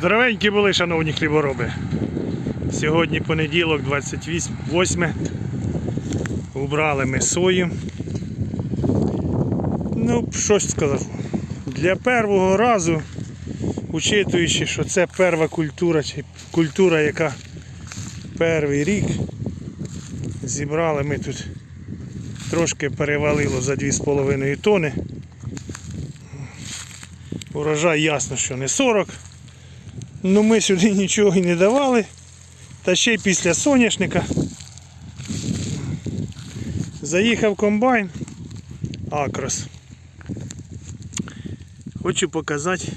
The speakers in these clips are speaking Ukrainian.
Здоровенькі були, шановні хлібороби. Сьогодні понеділок, 28. Убрали ми сою. Ну, що ж сказав. Для першого разу, учитуючи, що це перша культура, чи культура, яка перший рік, зібрали ми тут трошки перевалило за 2,5 тони. Урожай ясно, що не 40. Ну ми сюди нічого і не давали. Та ще й після соняшника. Заїхав комбайн Акрос. Хочу показати,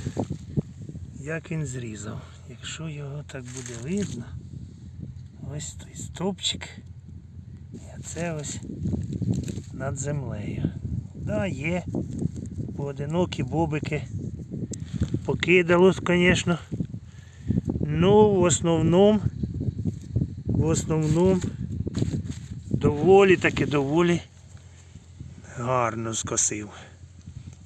як він зрізав. Якщо його так буде видно, ось той стовпчик. І це ось над землею. Да, є поодинокі бобики. Покидалось, звісно. Ну, в основному, в основному доволі таки доволі гарно скосив.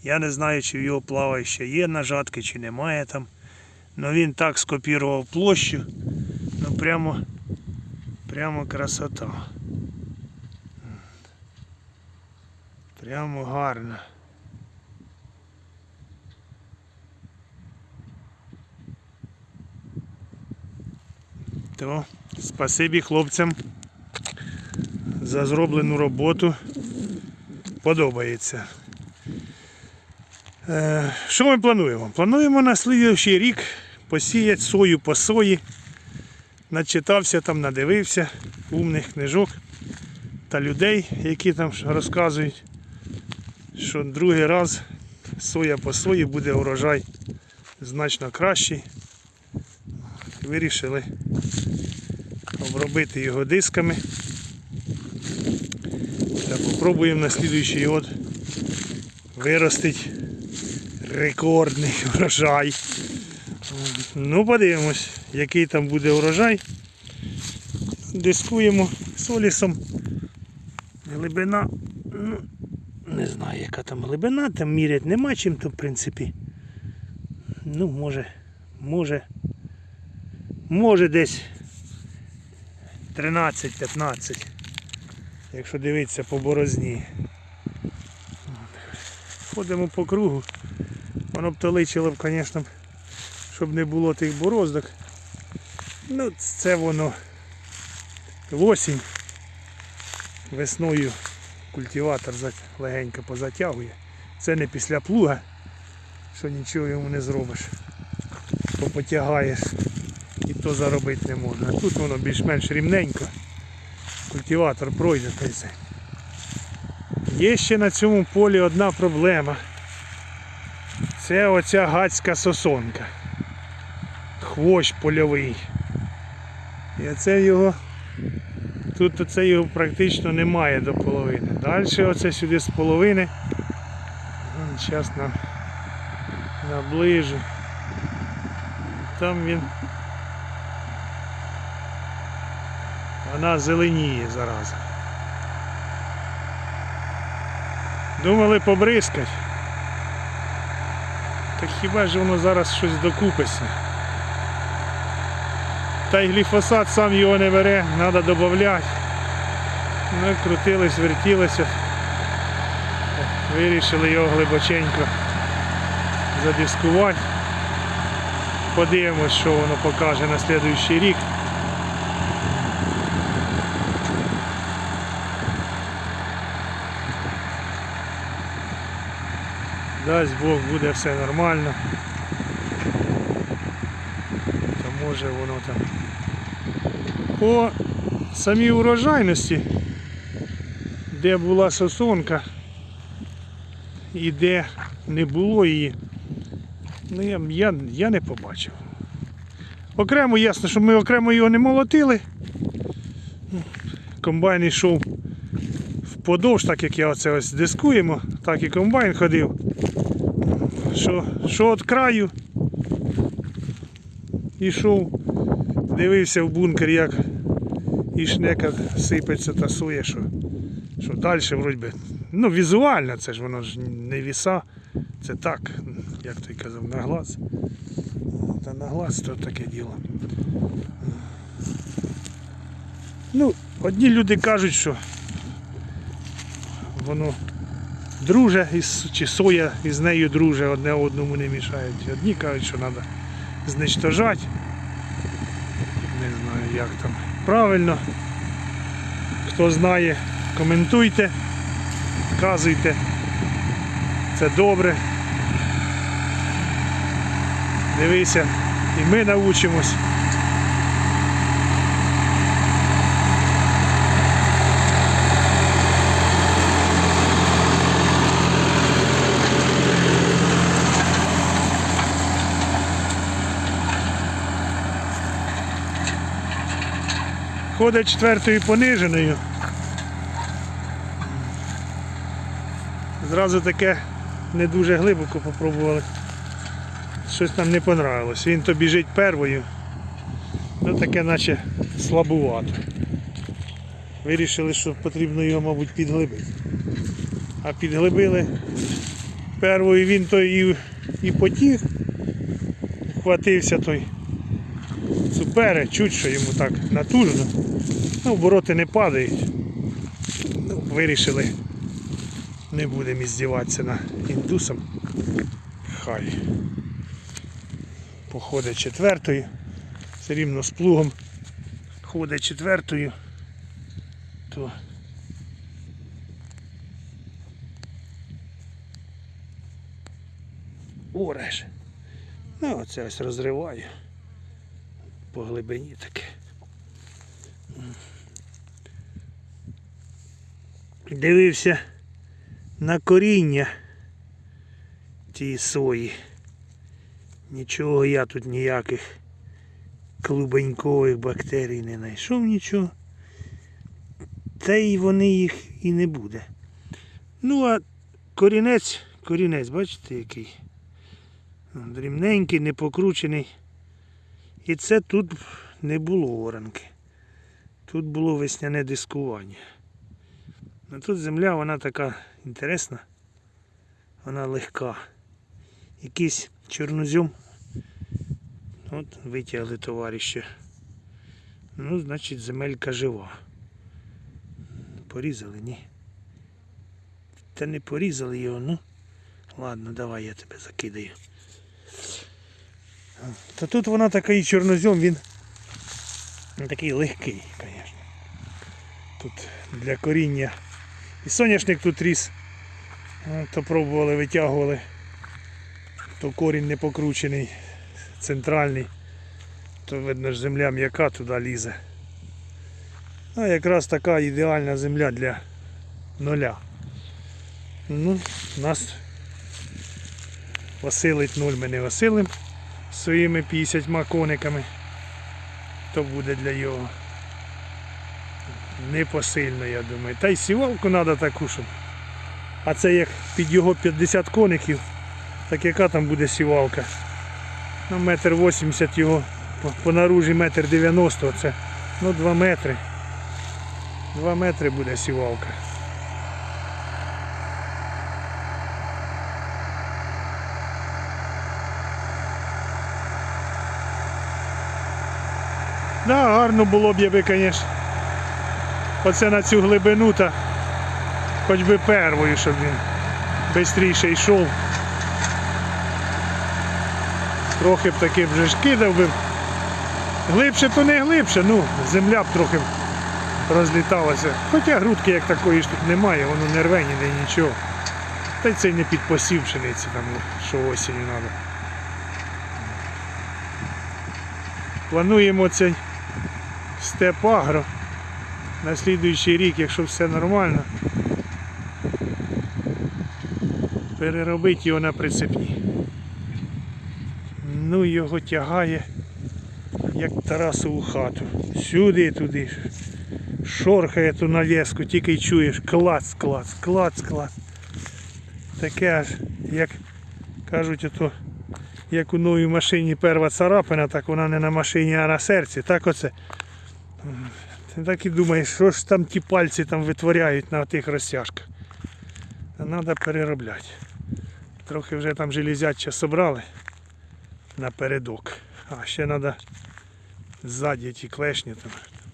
Я не знаю, чи в його плава ще є нажатки, чи немає там. Ну він так скопірував площу. Ну прямо, прямо красота. Прямо гарно. То спасибі хлопцям за зроблену роботу. Подобається. Е, що ми плануємо? Плануємо на слідуючий рік посіяти сою по сої. Начитався там, надивився умних книжок та людей, які там розказують, що другий раз соя по сої буде урожай значно кращий. Вирішили обробити його дисками. Та попробуємо на слідуючий год виростити рекордний урожай. Ну, подивимось, який там буде урожай. Дискуємо солісом. Глибина, ну, не знаю, яка там глибина, там міряти нема чим, то в принципі. Ну, може, може, може десь 13-15, якщо дивитися по борозні. Ходимо по кругу. Воно б то личило б, звісно, щоб не було тих бороздок. Ну, це воно осінь. Весною культиватор легенько позатягує. Це не після плуга, що нічого йому не зробиш. Попотягаєш то заробити не можна. Тут воно більш-менш рівненько. Культиватор пройде та. Є ще на цьому полі одна проблема. Це оця гацька сосонка. Хвощ польовий. І оце його. Тут оце його практично немає до половини. Далі оце сюди з половини. Зараз нам наближу. Там він. Вона зеленіє зараз. Думали побризкать. Так хіба ж воно зараз щось докупиться? Та й гліфосат сам його не бере, треба додати. Ну, крутились, вертілися. Вирішили його глибоченько задискувати. Подивимось, що воно покаже на наступний рік. Дасть Бог буде все нормально. То може воно там. По самій урожайності, де була сосонка і де не було її, ну я, я, я не побачив. Окремо ясно, що ми окремо його не молотили. Комбайн йшов вподовж, так як я оце ось дискуємо, так і комбайн ходив. Що, що від краю ішов, дивився в бункер, як і шнека сипеться та сує, що, що далі вроді би. Ну, візуально, це ж воно ж не віса, це так, як той казав, на глаз. Та на глаз, то таке діло. Ну, одні люди кажуть, що воно друже, із- чи соя із нею друже, одне одному не мішають. Одні кажуть, що треба знищожати. Не знаю, як там правильно. Хто знає, коментуйте, вказуйте. Це добре. Дивися, і ми навчимось. Ходить четвертою пониженою. Зразу таке не дуже глибоко попробували. Щось нам не понравилось. Він то біжить первою. Ну таке наче слабувато. Вирішили, що потрібно його, мабуть, підглибити. А підглибили первою він то і, і потіг. Хватився той цупере, чуть що йому так натужно. Ну, обороти не падають. Ну, вирішили, не будемо іздіватися на індусом. Хай. Походить четвертою. Все рівно з плугом ходить четвертою, то ореш. Ну, оце ось розриваю по глибині таке. Дивився на коріння тієї сої. Нічого я тут ніяких клубенькових бактерій не знайшов нічого. Та й вони їх і не буде. Ну а корінець, корінець, бачите який? Дрібненький, не покручений. І це тут не було оранки. Тут було весняне дискування. А тут земля вона така інтересна, вона легка. Якийсь чорнозем. От витягли товарище. Ну, значить, земелька жива. Порізали, ні. Та не порізали його, ну. Ладно, давай я тебе закидаю. Та тут вона такий чорнозем, він такий легкий, звісно. Тут для коріння. І соняшник тут ріс. Е, То пробували, витягували. То корінь не покручений, центральний. То видно ж земля м'яка туди лізе. А якраз така ідеальна земля для нуля. Ну, нас осилить нуль ми не осилим своїми 50 кониками. То буде для його непосильно, я думаю. Та й сівалку треба таку, щоб. А це як під його 50 коників, так яка там буде сівалка? Ну, метр 80 його, по, наружі метр 90, це ну 2 метри. 2 метри буде сівалка. Да, гарно було б, якби, звісно. Оце на цю глибину та хоч би первою, щоб він швидше йшов. Трохи б таки вже ж кидав би. Глибше то не глибше, ну, земля б трохи розліталася. Хоча грудки як такої ж тут немає, воно не рве ніде нічого. Та й це не під посів пшениці, там, що осінню треба. Плануємо цей степ агро на слідуючий рік, якщо все нормально, переробити його на прицепні. Ну його тягає, як Тарасову хату. Сюди, туди. Шорхає ту навіску, тільки й чуєш клац, клац, клац, клац. Таке аж, як кажуть, ото, як у новій машині перша царапина, так вона не на машині, а на серці. Так оце. Ти так і думаєш, що ж там ті пальці там витворяють на тих розтяжках. Треба переробляти. Трохи вже там железяче собрали напередок. А, ще треба ззаді ті клешні там,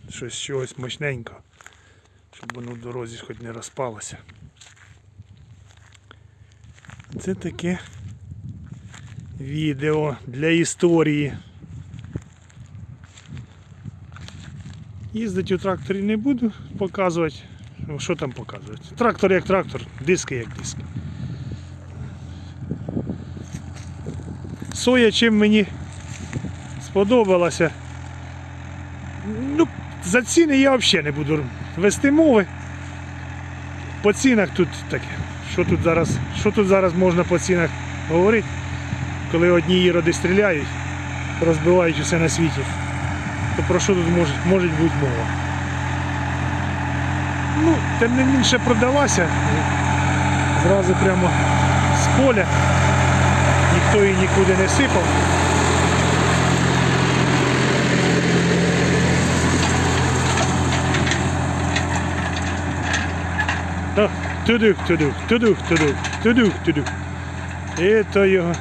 щось чогось мощненького, щоб воно в дорозі хоч не розпалося. Це таке відео для історії. Їздити у тракторі не буду показувати. Ну, що там показувати? Трактор як трактор, диски як диски. Соя чим мені сподобалася. Ну, за ціни я взагалі не буду вести мови. По цінах тут таке. Що тут зараз, що тут зараз можна по цінах говорити, коли одні іроди стріляють, розбивають усе на світі, то про що тут може, може бути мова? Ну, тим не менше продалася. Зразу прямо з поля. Ніхто її нікуди не сипав. Ну, тудук, тудук, тудук, тудук, тудук, тудук. І то його.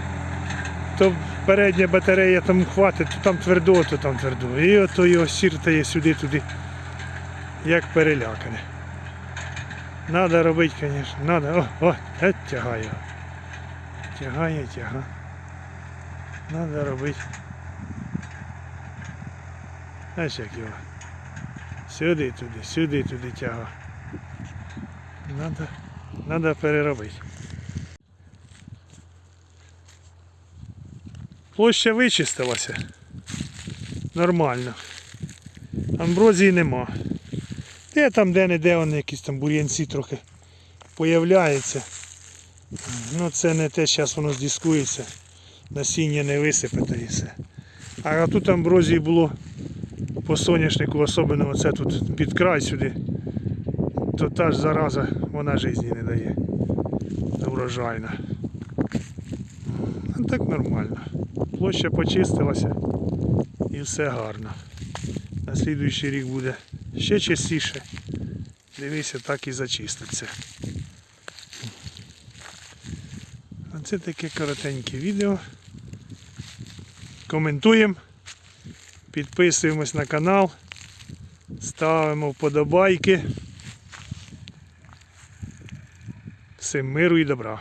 То передня батарея там хватить, то там твердо, то там твердо. І ото його сіртає сюди-туди, як перелякане. Надо робити, звісно, надо. О, о, е, тягає. Тягає, тяга. Надо робити. Знаєш як його? Сюди туди, сюди туди тяга. Надо, надо переробити. Площа вичистилася. Нормально. Амброзії нема. Де там де-не-де вони якісь там бур'янці трохи появляються. Ну це не те, зараз воно здіскується. Насіння не висипе та і все. А тут амброзії було по соняшнику, особливо оце тут під край сюди. То та ж зараза, вона житті не дає. Урожайна. А так нормально. Площа почистилася і все гарно. На слідуючий рік буде ще частіше. Дивися, так і зачиститься. А це таке коротеньке відео. Коментуємо, підписуємось на канал, ставимо вподобайки. Всім миру і добра.